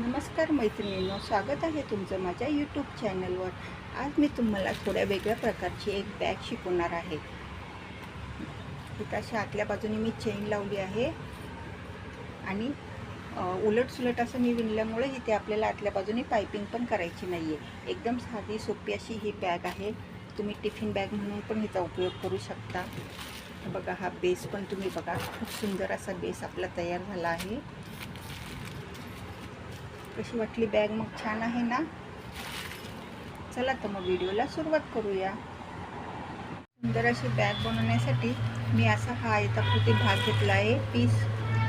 नमस्कार मैत्रिणींनो स्वागत आहे तुमचं माझ्या यूट्यूब चॅनलवर आज मी तुम्हाला थोड्या वेगळ्या प्रकारची एक बॅग शिकवणार आहे. तिथं अशा आतल्या बाजूने मी चेन लावली आहे. आणि उलट सुलट असं मी विणल्यामुळे इथे आपल्याला आतल्या बाजूने पायपिंग पण करायची नाही आहे एकदम साधी सोपी अशी ही बॅग आहे. तुम्ही टिफिन बॅग म्हणून पण हिचा उपयोग करू शकता. बघा हा बेस पण तुम्ही बघा. खूप सुंदर असा बेस आपला तयार झाला आहे. कशी वाटली बॅग मग छान आहे ना? चला तर मग व्हिडिओला सुरुवात करूया. सुंदर अशी बॅग बनवण्यासाठी मी असा हा आयताकृती भाग घेतला आहे पीस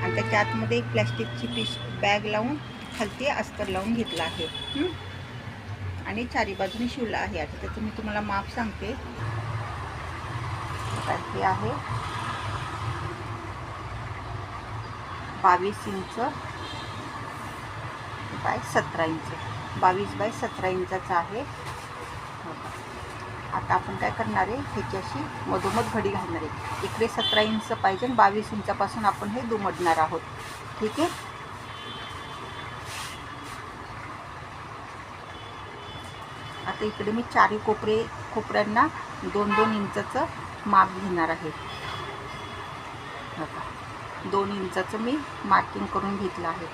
आणि त्याच्या आतमध्ये एक प्लॅस्टिकची पीस बॅग लावून खालती अस्तर लावून घेतला आहे. आणि चारी बाजूने शिवला आहे. आता त्याचं मी तुम्हाला माप सांगते. हे आहे. बावीस इंच. बाय सतरा इंच. बावीस बाय सतरा इंचाचा आहे. आता आपण काय करणार आहे? ह्याच्याशी मधोमध घडी घालणार आहे. इकडे सतरा इंच पाहिजे आणि बावीस इंचापासून आपण हे दुमडणार आहोत. ठीक आहे? आता इकडे मी चारी कोपरे कोपऱ्यांना दोन दोन इंचाचं माप घेणार आहे. का. दोन इंचाचं मी मार्किंग करून घेतलं आहे.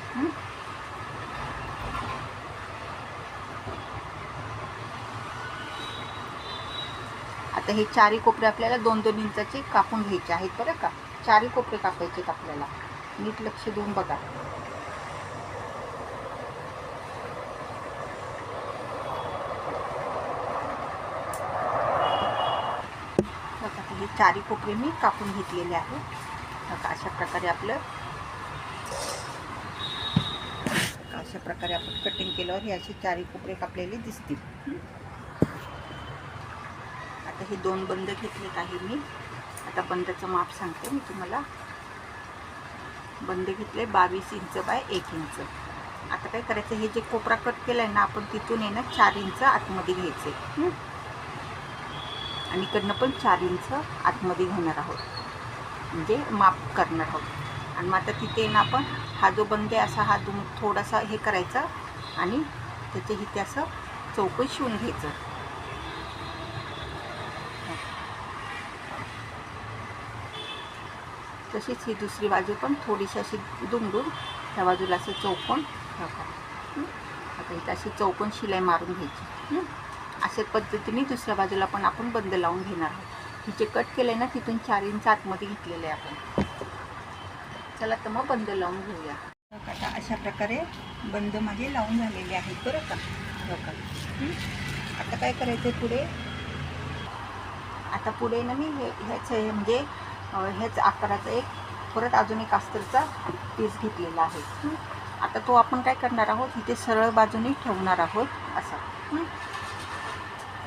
आता हे चारही कोपरे आपल्याला दोन दोन इंचाचे कापून घ्यायचे आहेत बरं का? चारी कोपरे कापायचे आहेत आपल्याला. नीट लक्ष देऊन बघा. हे चारी कोपरे मी कापून घेतलेले आहे बघा अशा प्रकारे आपलं अशा प्रकारे आपण कटिंग केल्यावर हे असे चारी कोपरे कापलेले दिसतील. आता हे दोन बंद घेतलेत आहे मी. आता बंदचं माप सांगते मी तुम्हाला. बंद घेतले बावीस इंच बाय एक इंच. आता काय करायचं हे जे कोपरा कट केला आहे ना आपण तिथून आहे ना चार इंच आतमध्ये घ्यायचे. आणि इकडनं पण चार इंच आतमध्ये घेणार आहोत. म्हणजे माप करणार आहोत. आणि मग आता तिथे ना आपण हा जो बंद आहे असा हा दोन थोडासा हे करायचा आणि त्याचे इथे असं चौकट शिवून घ्यायचं. तशीच ही दुसरी बाजू पण थोडीशी अशी दुमडून त्या बाजूला असं चौकोन ठेवा. आता इथं अशी चौकोन शिलाई मारून घ्यायची. अशा पद्धतीने दुसऱ्या बाजूला पण आपण बंद लावून घेणार आहोत. ही जे कट केलं आहे ना तिथून चार इंच आतमध्ये घेतलेलं आहे आपण. चला तर मग बंद लावून घेऊया. आता अशा प्रकारे बंद माझे लावून झालेले आहेत बरं का? बघा आता काय करायचं आहे पुढे? आता पुढे ना मी हे ह्याचं म्हणजे हेच आकाराचं आकाराचा एक परत अजून एक अस्तरचा पीस घेतलेला आहे. आता तो आपण काय करणार आहोत? इथे सरळ बाजूने ठेवणार आहोत असा.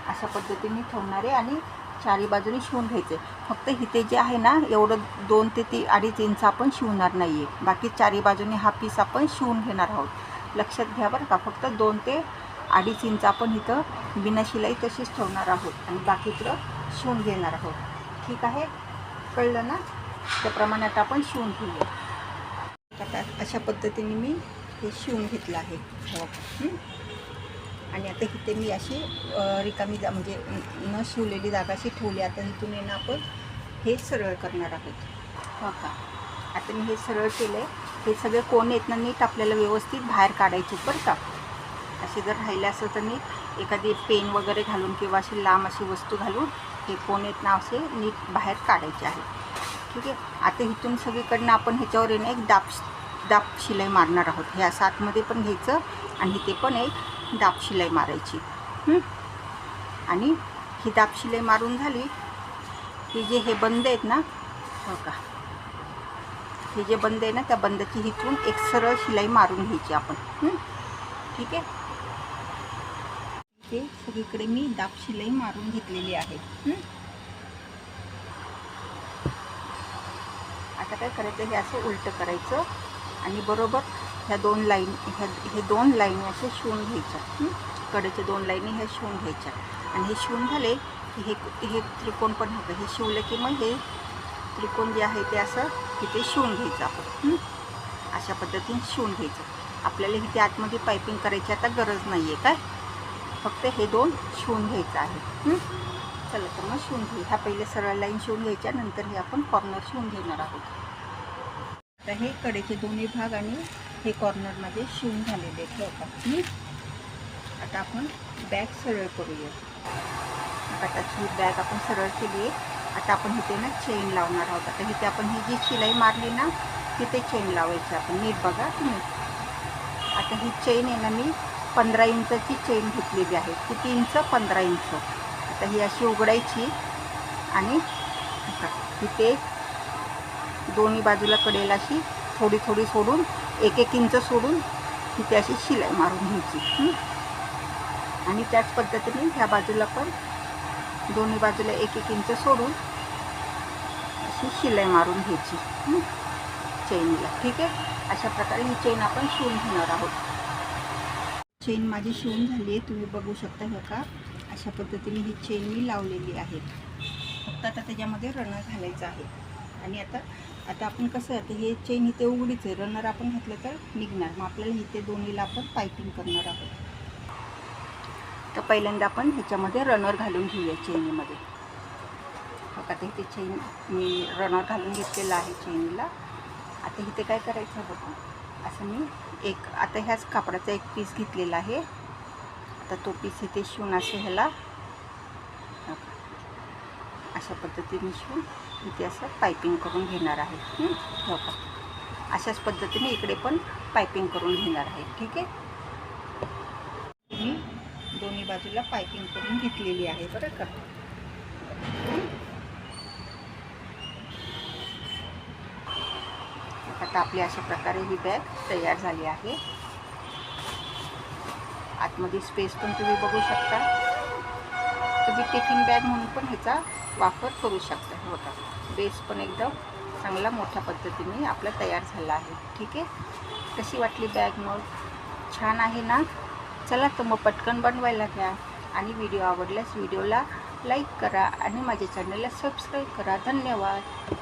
अशा पद्धतीने ठेवणार आहे आणि चारी बाजूने शिवून घ्यायचे. फक्त इथे जे आहे ना एवढं दोन ते ती अडीच इंच आपण शिवणार नाही आहे बाकी चारी बाजूने हा पीस आपण शिवून घेणार आहोत. लक्षात घ्या बरं का फक्त दोन ते अडीच इंच आपण इथं बिना शिलाई तशीच ठेवणार आहोत आणि बाकी इकडं शिवून घेणार आहोत. ठीक आहे? कळलं ना? त्याप्रमाणे आता आपण शिवून घेऊया. आता अशा पद्धतीने मी हे शिवून घेतलं आहे. हो. आणि आता इथे मी अशी रिकामी जा म्हणजे न- शिवलेली जागा अशी ठेवली. आता इथून येणं आपण हे सरळ करणार आहोत. हो का? आता मी हे सरळ केलं आहे हे सगळे कोण येत ना नीट आपल्याला व्यवस्थित बाहेर काढायचे बरं का? असे जर राहिले असं तर मी एखादी पेन वगैरे घालून किंवा अशी लांब अशी वस्तू घालून हे कोण येत ना असे नीट बाहेर काढायचे आहे. ठीक आहे? आता इथून सगळीकडनं आपण ह्याच्यावर येणं एक दाब दाब शिलाई मारणार आहोत. ह्या सातमध्ये पण घ्यायचं आणि इथे पण एक दाब शिलाई मारायची. आणि ही दाब शिलाई मारून झाली की जे हे बंद आहेत ना हो का? हे जे बंद आहे ना त्या बंदाची इथून एक सरळ शिलाई मारून घ्यायची आपण. ठीक आहे? ते सगळीकडे मी दाब शिलाई मारून घेतलेली आहे. आता काय करायचं? हे असं उलटं करायचं आणि बरोबर ह्या दोन लाईन ह्या हे दोन लाईनी असे शिवून घ्यायच्या. कडेच्या दोन लाईनी ह्या शिवून घ्यायच्या. आणि हे शिवून झाले की हे हे त्रिकोण पण होतं. हे शिवलं की मग हे त्रिकोण जे आहे ते असं तिथे शिवून घ्यायचं आपण. अशा पद्धतीने शिवून घ्यायचं. आपल्याला इथे आतमध्ये पायपिंग करायची आता गरज नाही आहे काय? फक्त हे दोन शिवून घ्यायचं आहे. चला तर मग शिवून घेऊ. ह्या पहिले सरळ लाईन शिवून घ्यायच्या नंतर हे आपण कॉर्नर शिवून घेणार आहोत. आता हे कडेचे दोन्ही भाग आणि हे कॉर्नरमध्ये शिवून झालेले आहेत आता आपण बॅग सरळ करूया. आता ही बॅग आपण सरळ केली आहे आता आपण इथे ना चेन लावणार आहोत. आता इथे आपण ही जी शिलाई मारली ना तिथे चेन लावायची आपण नीट बघा तुम्ही. आता ही चेन आहे ना मी पंधरा इंचची चेन घेतलेली आहे. किती इंच? पंधरा इंच. आता ही अशी उघडायची आणि तिथे दोन्ही बाजूला कडेला अशी थोडी थोडी सोडून एक एक इंच सोडून तिथे अशी शिलाई मारून घ्यायची. आणि त्याच पद्धतीने ह्या बाजूला पण दोन्ही बाजूला एक एक इंच सोडून अशी शिलाई मारून घ्यायची. चेनला ठीक आहे? अशा प्रकारे ही चेन आपण शिवून घेणार आहोत. चेन माझी शिवून झाली आहे. तुम्ही बघू शकता हे का अशा पद्धतीने ही चेन मी लावलेली आहे. फक्त आता त्याच्यामध्ये रनर घालायचं आहे. आणि आता आता आपण कसं आता हे चेन इथे उघडीच आहे. रनर आपण घातलं तर निघणार. मग आपल्याला इथे दोन्हीला आपण पायपिंग करणार आहोत. तर पहिल्यांदा आपण ह्याच्यामध्ये रनर घालून घेऊया चेनीमध्ये. बघा आता इथे चेन मी रनर घालून घेतलेला आहे चेनीला. आता इथे काय करायचं बघा. असं मी एक आता ह्याच कापडाचा एक पीस घेतलेला आहे. आता तो पीस इथे शिवून असे ह्याला अशा पद्धतीने शिवून इथे असं पायपिंग करून घेणार आहे. हो? का? अशाच पद्धतीने इकडे पण पायपिंग करून घेणार आहे. ठीक आहे? मी दोन्ही बाजूला पायपिंग करून घेतलेली आहे. बरं का? आता आपली अशा प्रकारे ही बॅग तयार झाली आहे. आतमध्ये स्पेस पण तुम्ही बघू शकता. तुम्ही टिफिन बॅग म्हणून पण ह्याचा वापर करू शकता. होता बेस पण एकदम चांगला मोठ्या पद्धतीने आपला तयार झाला आहे. ठीक आहे? कशी वाटली बॅग मग? छान आहे ना? चला तर मग पटकन बनवायला घ्या. आणि व्हिडिओ आवडल्यास व्हिडिओला लाईक करा आणि माझ्या चॅनलला सबस्क्राईब करा. धन्यवाद.